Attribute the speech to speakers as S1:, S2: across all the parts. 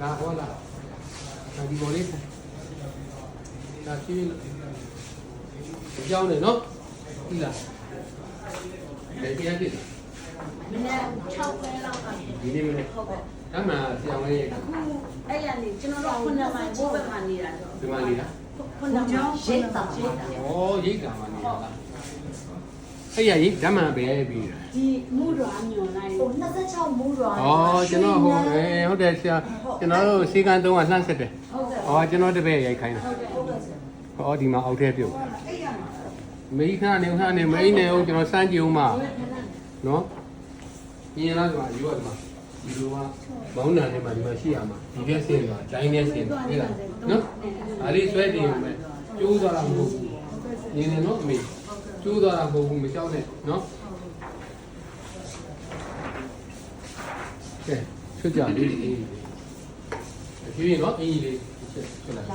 S1: လာဟောလာဒါဒီပေါ်လေးဒါကြည့်ကြောင်းနေနော်ဒီလားလေပြန်ကြည့်
S2: မနေ့6ပဲလောက်ပါ
S1: ဒီနေ့မနေ့
S2: ဟုတ်ကဲ့
S1: ဒါမှဆရာဝန်ရဲ့
S2: အခုအဲ့ရနေကျွန်တော်တို့ခုနမှဘိုးဘက်မှာနေတာဆို
S1: ဒီမှာလေးလား
S2: ခုနမှရိတ်တာရိတ်တာ
S1: ဩရိတ်တာမှနေတာလား အဲ့ရရိတ်ဓမ္မပဲပြီးတာ
S2: ဒီမူရွာညွန်လိုက်
S3: ဟို26မူရွာ
S1: ဩကျွန်တော်ဟိုအဲဟုတ်တယ်ဆရာကျွန်တော်တို့စီကံသုံးကလှမ်းဆက်တယ်
S2: ဟုတ်ကဲ့
S1: ဩကျွန်တော်တပည့်ရိုက်ခိုင်းတာ
S3: ဟုတ်ကဲ့ဆရာ
S1: ဩဒီမှာအောက်ထဲပြုတ်
S3: အဲ့ရမှာ
S1: မေးခါနေခါနေမိနေအောင်ကျွန်တော်စမ်းကြည့်ဦးမှာနော်ညင်လားဒီမှာယူရဒီမှာဒီလိုကဘောင်းနံနေမှာဒီမှာရှိရမှာဒီပြက်ဆင်းသွားဒိုင်းနဲ့ဆင်းသွားဟဲ့လားနော်ဒါလေးဆွဲတင်ရုံပဲကျိုးသွားတာမဟုတ်ဘူးညင်နေနော်အမေ ကျိုးသွားတာမဟုတ်ဘူးမကြောက်နဲ့နော်ကဲချွတ်ကြလေးဒီအကြည့်ရင်နော်အင်းကြီးလေးချက်ချက်လိုက်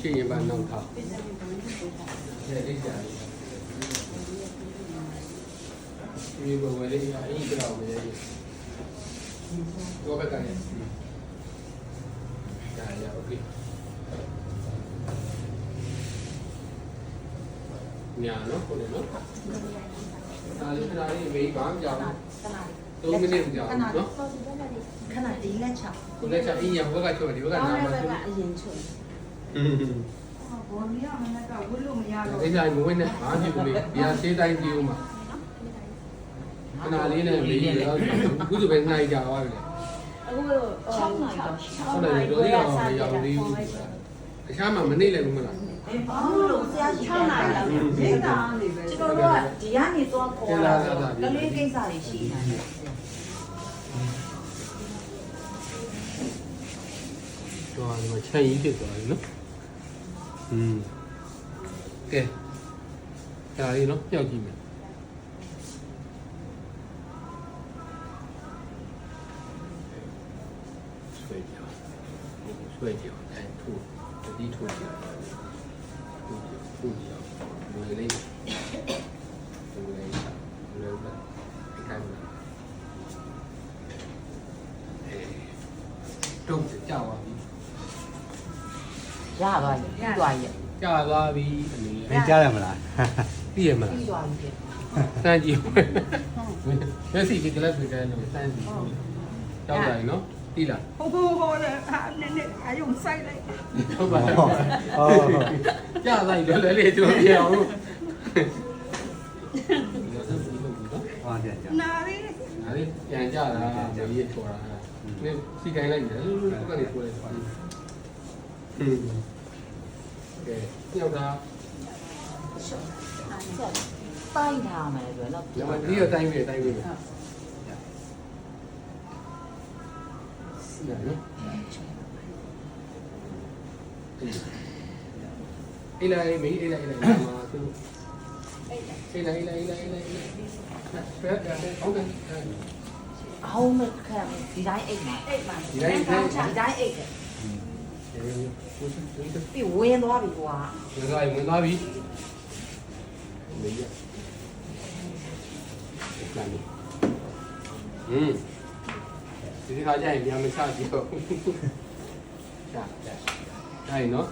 S1: ရှင်းရင်ပါနောက်ထား เนี่ยดิจ่ายมีบวเลยอ่ะอีกတော့ပဲတော့ဘက်ကနေဒါရโอเค ညာနော်ကိုလည်းနော်ဒါလေးခဏလေးမေးပါကြောင်3မိနစ်ကြောင်နော်
S3: ခဏဒီလက်ချောင်း
S1: ကိုလည်းချက်အင်းရဘက်ကချောဒီဘက်က
S2: ကော
S1: နာ
S2: င်း
S1: မ
S2: တဲ့ဘ
S1: ဆို
S2: က်ကအရင်ချုံ
S1: อืม
S3: ဘောနီရမနကဝတ်လို့မရတော့
S1: ဒီတိုင်းမဝင်နဲ့ဘာဖြစ်ဘူးလေဒီဟာသေးတိုင်းကြည့်ဦးမှာခဏလေးနဲ့မေးရတော့ခုဆိုပဲနိုင်ကြပါပြီလေ
S2: အခု6နိုင်တော့
S1: ဟုတ်တယ်တို့ဒီတော့မရောက်သေးဘူးတခြားမှမနေလည်းဘူးမလား
S3: ဘာလို့ဆရာကြီး6နိုင်လားရိတ်တာနေပဲကျွန်တော်တို့ကဒီကနေသွားခေါ်တာကလေးကိစ္စတွေရှိနေတာ
S1: တော့ဒီမှာချမ်းကြီးဖြစ်သွားပြီနော်อืมကဲဒါလေးနော်ကြောက်ကြည့် မယ်ဆွဲကြောဆွဲကြောအဲထိုးတတိထိုးကြောထိုးကြောထိုးကြောဘယ်လေးဘယ်လေးဘယ်လိုလဲအခိုင်အမာအဲတော့ကြောက်ပါပြီ
S4: ရသွားပြီပြီးသွားပြီ
S1: ကြာသွားပြီအနေ
S5: မင်းကြားရမလား
S1: သိရမလား
S4: ပြီးသွားပြီ
S1: စမ်းကြည့်မျက်စိကကလပ်တွေကလည်းစမ်းကြည့်ကြောက်တယ်နော် သိလား
S3: ဟိုဟိုဟိုလည်းအာနည်းနည်းအယုံဆိုင်လိုက်
S1: ဟုတ်ပါ
S5: ဟုတ်
S1: ကြာလိုက်တယ်လေလေကျွန်တော်ပြောင်း
S5: ဟောတယ်ကြာ
S3: နာရီ
S1: ဒါလေးပြန်ကြတာမကြီးထော်တာနင်းစီကိုင်းလိုက်တယ်လူလူကနေထိုးလိုက်ပါဟင်းကဲညောက်တာ
S4: တိုင်းထားမယ်ဆိုတော့
S1: ဒီမှာဒီရတိုင်းပြီတိုင်းပြီ နော်အေးလိုက်မေးအေးလိုက်အေးလိုက်မှာသူအေးလိုက်အေးလိုက်အေးလိုက်အေးလိုက်ဖက်တယ်ဟုတ်တယ်
S4: အောင်မခံဒီတိုင်းအိတ်မှာ
S2: အိတ်ပါ
S1: ဒီတိုင်းဒီတိုင်း
S4: ဒီတိုင်းအိတ်တယ်
S1: ကိုစကိုစ
S4: ပြီးဝင်းသွားပြီကွာ
S1: ဝင်သွားပြီဝင်သွားပြီမေးရလာပြီဟင်း ဒီခါကျရင်ပြန်မချကြည့်တော့ချာချာအဲ့နော်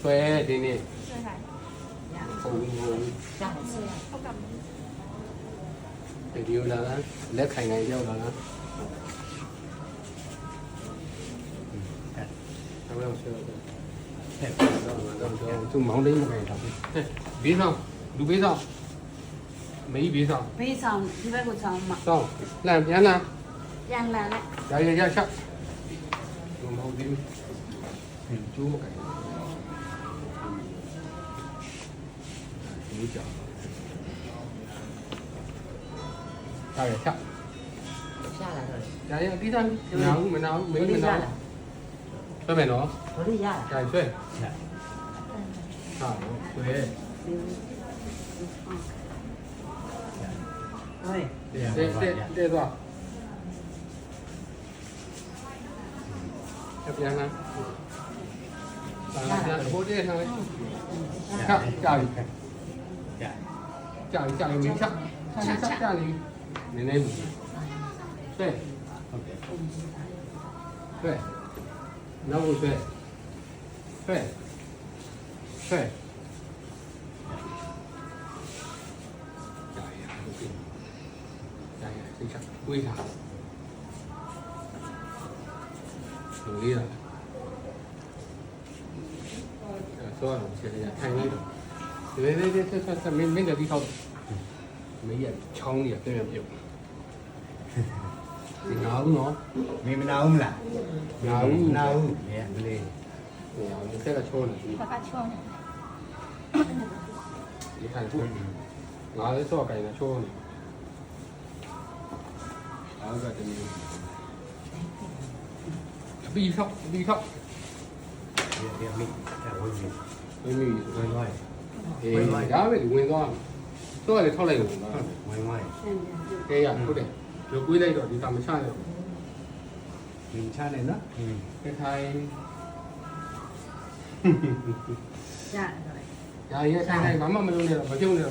S1: ဆွဲဒီနေ့ဟုတ်ဟုတ်
S4: ရတယ်
S1: ဗီဒီယိုလာလားလက်ခိုင်ခိုင်ရောက်လာလားအဲ့ဒါဆိုတော့တော့တော့တော့သူမောင်းလေးမခိုင်တော့ဘေးဆောင်လူဘေးဆောင်မေးဘေးဆောင်
S2: ဘေးဆောင်ဒီဘက်ကိုဆောင်မှာ
S1: ဆောင်လန့်ပြန်လန့်
S2: ပြန်လာလိုက်
S1: ရရရချက်လူမောင်းသေးဘူးကျိုးမခိုင်ဘူးကြောက်ဒါရချက်
S4: ရလာတော့
S1: ဒါရအတိသားမနာဘူး မနာဘူးမင်းမနာဆွဲမယ်နော်
S4: ဘယ်လိုရလာ
S1: ဒါဆွဲဟာဆွဲ
S4: ဟဲ့
S1: တဲတဲတဲသွားပြန်လာဘာလဲဟိုတဲထားလိုက်ခါကြာပြီ
S5: ကြာ
S1: ကြာပြီကြာပြီမင်းချက်ချက်ချက်ကြာပြီနည်းနည်းဘူးဆွဲ
S5: ဟုတ်ကဲ့
S1: ဆွဲနောက်ကိုဆွဲဆွဲဆွဲကြာရဟုတ်ကဲ့ ကြာရစိတ်ချကိုးထားလူလေးလားအဲဆိုတော့ဆရာထိုင်နေတော့ဒီလေးလေးဆက်ဆက်ဆက်မင်းမင်းတတိထောက်မင်းရချောင်းကြီးပြန်ပြန်ပြုတ်ဒီနာဦးနော်
S5: မင်းမနာဘူးမလား
S1: နာဦး
S5: နာဘူးလေ Bi không,
S1: bi không. Bi mình cả quên mình. Quên mình
S6: quên rồi. Thì đã vậy
S1: quên rồi. Tôi là sau này cũng quên rồi. Cái à, có thể. Rồi cuối đây rồi thì tạm mới sai rồi. Mình sai này đó.
S5: Cái thai. Dạ. အဲ့ဝင်းကြီး
S1: မင်းမီ
S5: ဝင်သွားတယ်
S1: အေးဒါပဲဝင်သွားတော့လည်းထောက်လိုက်လို့နော်
S5: ဝင်သွားတ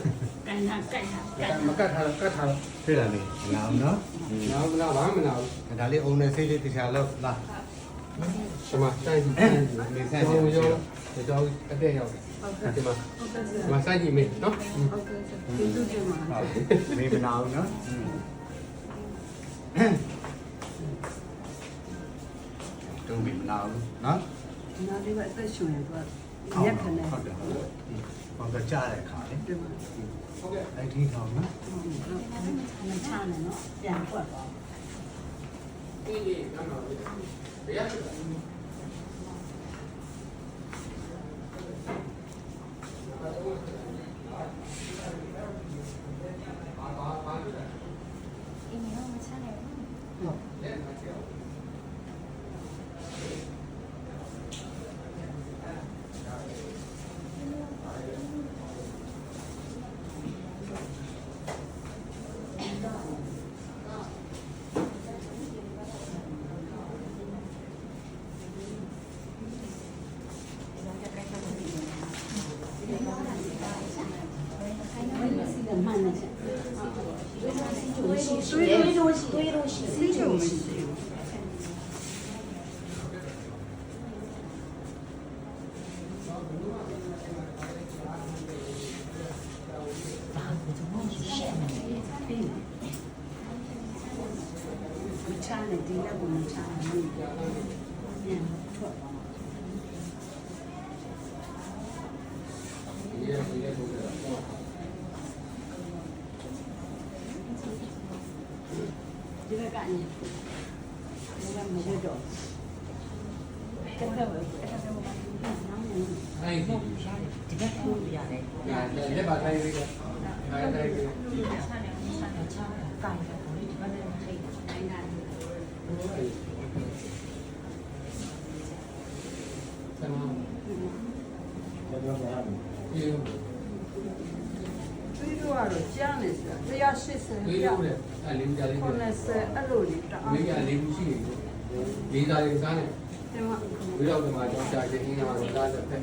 S5: ယ်
S1: ကဲရဟုတ်တယ်ဒီကွေးလိုက်တော့ဒီကမချ ရဘူး
S5: မင်းချနေနော်อืม
S1: ကဲထိုင်
S2: ရတယ်
S1: ညာရဲထိုင်ထိုင်ဘာမှမလုပ်နဲ့တော့မပြုံးနဲ့တော့
S2: ကန်တာကြိုက်တာကြိုက်
S1: မကတ်ထားတော့ကတ်ထားတော့
S5: ဖြစ်လာလေမနာဘူးနော်
S1: နားမနာဘာ စီကမှန်
S5: နေ
S2: ချ
S5: က်တွေးလို့
S1: ရှိ
S2: တွေးလို့ရှိစီချုံမရှိ
S4: ဘာကိုကျွန်တော်ရှက်နေတယ်
S2: ပြီးမချနဲ့ဒီလက်ကိုမချဘူးပြန်ထွက်သွား
S1: ဒီရဒီရဘုရား
S2: ဒီဘက်ကနေဒီကမရ တော့ကဲတော့အဲ့ဒါတော့နောင်းနေ
S1: အဲ့ဒီ
S4: ဒီဘက်ကိုရတယ်
S1: လက်ပါထိုင်လေးကအဲ့ဒါလေး
S4: ဒီဘက်ဆက်နေဆက်နေချောင်းကိုင်တယ်ဒီဘက်နဲ့ထိတ်တယ်
S2: တိုင်းတာ
S1: ဆမ်မ
S5: ကျွန်တော်က
S1: ပြေးလို့
S2: တွေးလို့ကတော့ကြားနေစရာ180
S1: ပြေးလို့လေအဲ့လေးကြလေး
S2: 90အဲ့လိုလေးတအား
S1: မေးရလေးဘူးရှိနေလေးစားလေးစားနေ
S2: ဒီမှာ
S1: ဝိရောက်ဒီမှာကြောင်းချခြင်းအင်းကတော့စားတဲ့ဖက်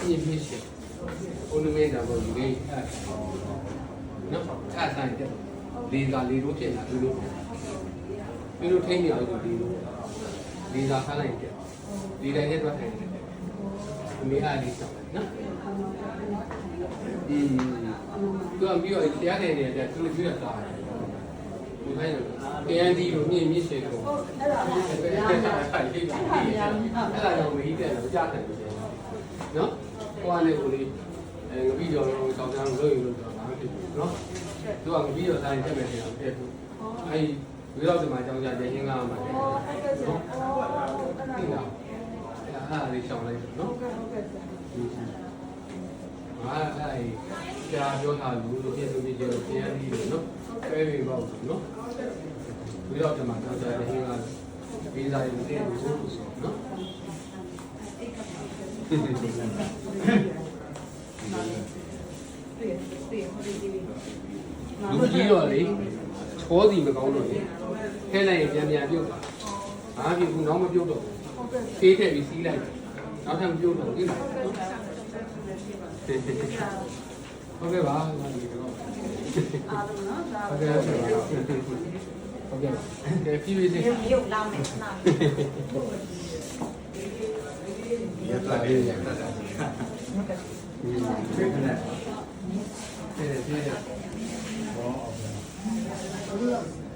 S1: ပြည့်ပြည့်ရှိဦးနမေတာပေါ်ဒီလေးအဲ့နော်အဲ့ဆိုင်တဲ့လေးစားလေးတို့ဖြစ်လာဒီလိုပြီးလို့ထိန်းနေအောင်ဒီလိုလေးစားခါလိုက်တဲ့ဒီတိုင်းနဲ့တွက်ထိုင်နေတယ်အမေအားလေးဆောင်နော်อืม သူကပြီးတော့တရားနေနေတဲ့သူလည်းပြီးတော့စားတယ်ဒီတိုင်းတော့တရားဒီလိုမြင့်မြင့်ရှိတယ်
S2: အဲ့ဒါက
S1: အဲ့ဒါကြောင့်မီးတယ်လို့ကြားတယ်နော်ဟိုကနေကိုလေးအဲငပိကျော်လို့ဆောင်းချမ်းလို့လို့တော့ဘာမှဖြစ်ဘူးနော်သူကငပိကျော်ဆိုင်တက်မယ်နေတာပြည့်သူအဲဒီဝိရောက်ဒီမှာကြောင်းကြတဲ့ရင်းကားမှာတယ်နော်သိလားအဲ့ဒါလေးရှောင်းလိုက်နော်အာ အဲ့ကြာပြောထားလို့လို့ပြည့်စုံပြည့်ကျော်ပြန်ပြီးလို့နော်ပဲပြီးပေါ့နော်ဝိရောက်ဒီမှာကြောင်းကြတဲ့ရင်းကားပြီးသားရင်တဲ့လို့ဆိုနော်လူကြီးတော့လေချောစီမကောင်းတော့လေထဲလိုက်ရင်ပြန်ပြန်ပြုတ်တာဘာဖြစ်ဘူးနောက်မပြုတ်တော့ဘူးဖေးထည့်ပြီးစီးလိုက်နောက်ထပ်မပြုတ်တော့ဘူးနော် ဟုတ်ကဲ့ပါဟုတ်ကဲ့ပါ
S2: အားလုံးနော်ဒါ
S1: ဟုတ်ကဲ့ဟုတ်ကဲ့ကဲပြည့်ပြည့်စုံ
S3: ရုပ်လာမယ်ခဏ
S5: ရတာလေးရတာ
S1: ဟုတ်ကဲ့ဒီက
S5: နေ့
S1: ဒီဒီ
S5: ဘောအော်